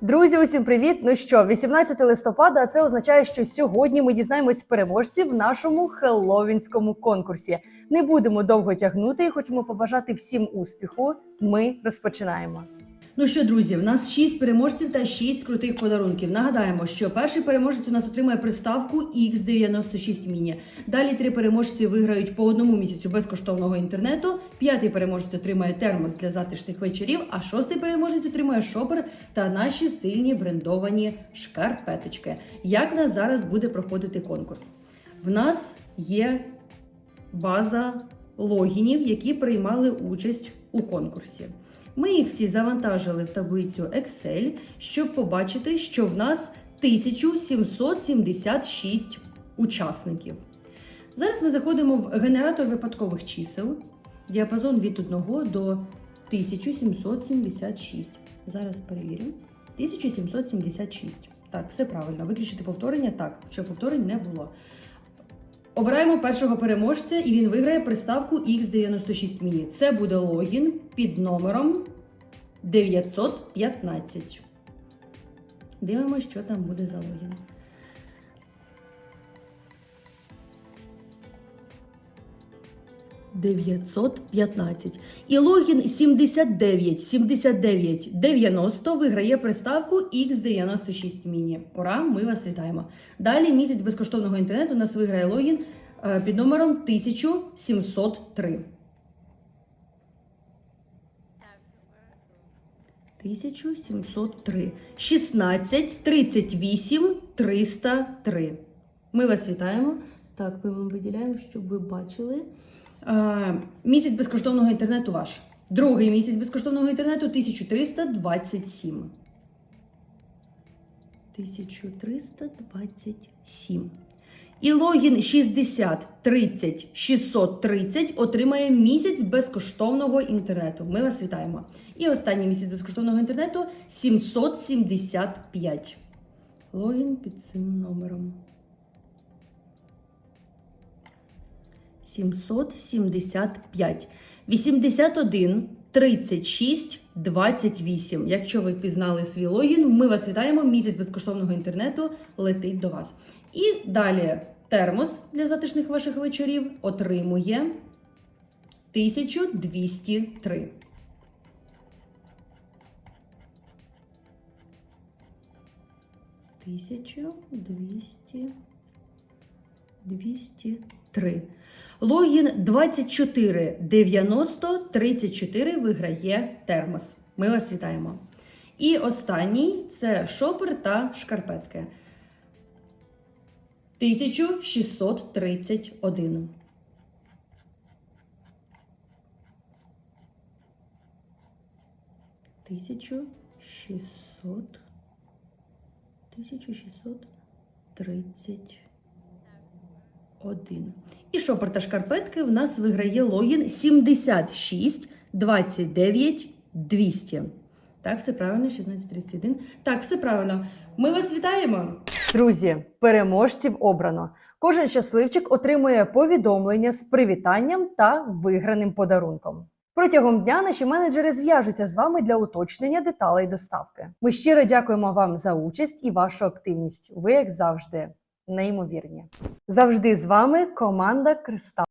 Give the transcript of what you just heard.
Друзі, усім привіт! Ну що, 18 листопада, а це означає, що сьогодні ми дізнаємось переможців в нашому хелловінському конкурсі. Не будемо довго тягнути і хочемо побажати всім успіху. Ми розпочинаємо. Ну що, друзі, в нас 6 переможців та 6 крутих подарунків. Нагадаємо, що перший переможець у нас отримає приставку X96 Mini. Далі три переможці виграють по одному місяцю безкоштовного інтернету. П'ятий переможець отримає термос для затишних вечорів. А шостий переможець отримує шопер та наші стильні брендовані шкарпеточки. Як нас зараз буде проходити конкурс? В нас є база логінів, які приймали участь у конкурсі. Ми їх всі завантажили в таблицю Excel, щоб побачити, що в нас 1776 учасників. Зараз ми заходимо в генератор випадкових чисел. Діапазон від 1 до 1776. Зараз перевірю. 1776. Так, все правильно. Виключити повторення так, щоб повторень не було. Обираємо першого переможця, і він виграє приставку X96 Mini. Це буде логін під номером 915. Дивимося, що там буде за логін. «915». І логін 79 79 90 виграє приставку X96 Mini. Ура! Ми вас вітаємо. Далі місяць безкоштовного інтернету нас виграє логін е, під номером 1703. 1703. 16 38 303. Ми вас вітаємо. Так, ми вам виділяємо, щоб ви бачили. Е, місяць безкоштовного інтернету ваш. Другий місяць безкоштовного інтернету 1327. 1327. І логін 60 30 630 отримає місяць безкоштовного інтернету. Ми вас вітаємо. І останній місяць безкоштовного інтернету 775. Логін під цим номером. 775. 81 36 28. Якщо ви впізнали свій логін, ми вас вітаємо. Місяць безкоштовного інтернету летить до вас. І далі термос для затишних ваших вечорів отримує 1203. Тисячу двісті 203. Логін 24 90 34 виграє термос. Ми вас вітаємо. І останній це шопер та шкарпетки. 1631. Тисячу шістсот. Тисячу шістсот тридцять. Один. І шопер та шкарпетки в нас виграє логін 76 29 200. Так, все правильно, 1631. Так, все правильно. Ми вас вітаємо. Друзі, переможців обрано. Кожен щасливчик отримує повідомлення з привітанням та виграним подарунком. Протягом дня наші менеджери зв'яжуться з вами для уточнення деталей доставки. Ми щиро дякуємо вам за участь і вашу активність. Ви, як завжди, неймовірні. Завжди з вами команда Кристал.